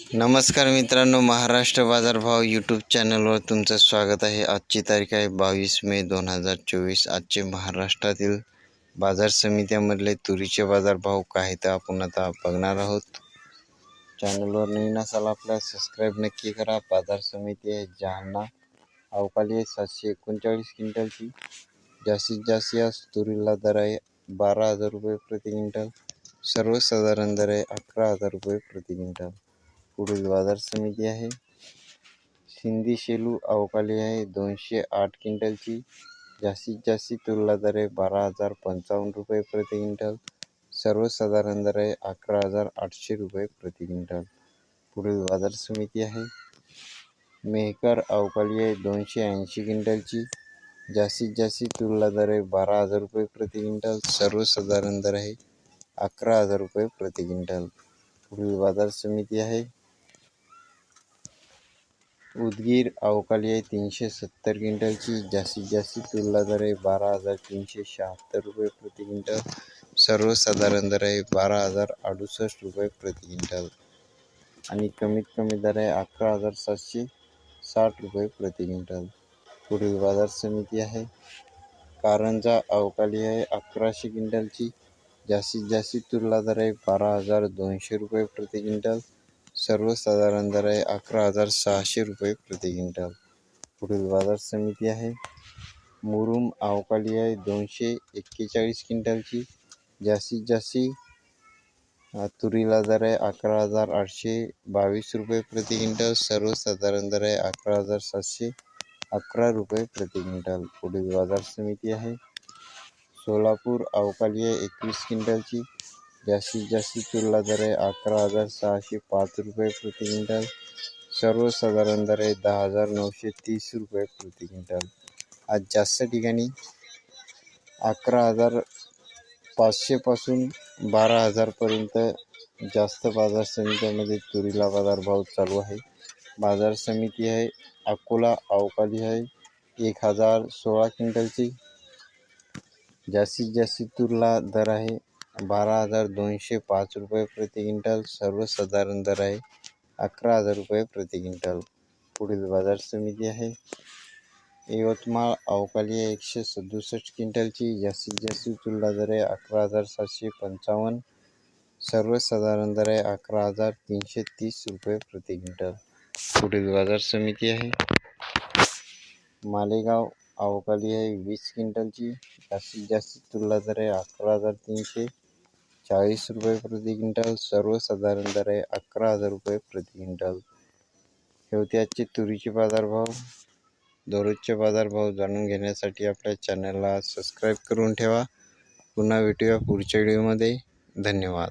नमस्कार मित्रांनो महाराष्ट्र बाजारभाव यूट्यूब चॅनलवर तुमचं स्वागत आहे. आजची तारीख आहे बावीस मे दोन हजार चोवीस. आजचे महाराष्ट्रातील बाजार समित्यामधले तुरीचे बाजारभाव काय तर आपण आता बघणार आहोत. चॅनलवर नवीन असाल आपल्या सबस्क्राईब नक्की करा. बाजार समिती आहे जालना. अवकाळी आहे सातशे एकोणचाळीस क्विंटलची. जास्तीत जास्त या तुरीला दर आहे बारा हजार रुपये प्रति क्विंटल. सर्वसाधारण दर आहे अकरा हजार रुपये प्रति क्विंटल. पुढील बाज़ार समिती आहे सिंधी शेलू अवकाळी आहे दोनशे आठ क्विंटल क्विंटलची जास्तीत जास्त तुलना दर आहे बारा हज़ार पंचावन्न रुपये प्रति क्विंटल। सर्वसाधारण दर आहे अकरा हज़ार आठशे रुपये प्रति क्विंटल। पुढील बाज़ार समिती आहे मेहकर अवकाळी आहे दोनशे ऐंशी क्विंटलची जास्तीत जास्त तुलना दर आहे बारा हज़ार रुपये प्रति क्विंटल। सर्वसाधारण दर आहे अकरा हज़ार रुपये प्रति क्विंटल। पुढील बाज़ार समिती आहे उदगीर अवकाळी आहे. तीनशे सत्तर क्विंटलची जास्तीत जास्त तुलना दर आहे. बारा हजार तीनशे शहात्तर रुपये प्रति क्विंटल. सर्वसाधारण दर आहे. बारा हजार अडुसष्ट रुपये प्रति क्विंटल. आणि कमीत कमी दर आहे अकरा हजार सातशे साठ रुपये प्रति क्विंटल. पुढील बाजार समिती आहे. कारंजा अवकाळी आहे. अकराशे क्विंटलची जास्तीत जास्त तुलना दर आहे. बारा हजार दोनशे रुपये प्रति क्विंटल. सर्वसाधारण दर आहे अकरा हजार सहाशे रुपये प्रति क्विंटल. पुढील बाजार समिती आहे. मुरुम अवकाळी आहे दोनशे एक्केचाळीस क्विंटलची. जास्तीत जास्त तुरीला दर आहे अकरा हजार आठशे बावीस रुपये प्रति क्विंटल. सर्वसाधारण दर आहे अकरा हजार सातशे अकरा रुपये प्रति क्विंटल. पुढील बाजार समिती आहे. सोलापूर अवकाळी आहे एकवीस क्विंटलची. जास्तीत जास्त चुलला दर आहे. अकरा हजार सहाशे पाच रुपये प्रति क्विंटल. सर्वसाधारण दर आहे दहा हजार नऊशे तीस रुपये प्रति क्विंटल. आज जास्त ठिकाणी अकरा हजार पाचशेपासून बारा हजारपर्यंत जास्त बाजार समित्यामध्ये तुरीला बाजारभाव चालू आहे. बाजार समिती आहे अकोला अवकाळी आहे एक हजार सोळा क्विंटलची. जास्तीत जास्त तुरला दर आहे बारा हजार दोनशे पाच रुपये प्रति क्विंटल. सर्वसाधारण दर आहे अकरा हजार रुपये प्रति क्विंटल. पुढील बाजार समिती आहे. यवतमाळ अवकाली आहे एकशे सदुसष्ट क्विंटलची. जास्तीत जास्त तुलना दर आहे अकरा हजार सातशे पंचावन्न. सर्वसाधारण दर आहे अकरा हजार तीनशे तीस रुपये प्रति क्विंटल. पुढील बाजार समिती आहे. मालेगाव अवकाली आहे वीस क्विंटलची. जास्तीत जास्त तुलना दर आहे अकरा हजार तीनशे चाळीस रुपये प्रति क्विंटल सर्वसाधारण दर आहे अकरा हजार रुपये प्रति क्विंटल. हे होते आजचे तुरीचे बाजारभाव दररोजचे बाजारभाव जाणून घेण्यासाठी आपल्या चॅनलला सबस्क्राईब करून ठेवा. पुन्हा भेटूया पुढच्या व्हिडिओमध्ये. धन्यवाद.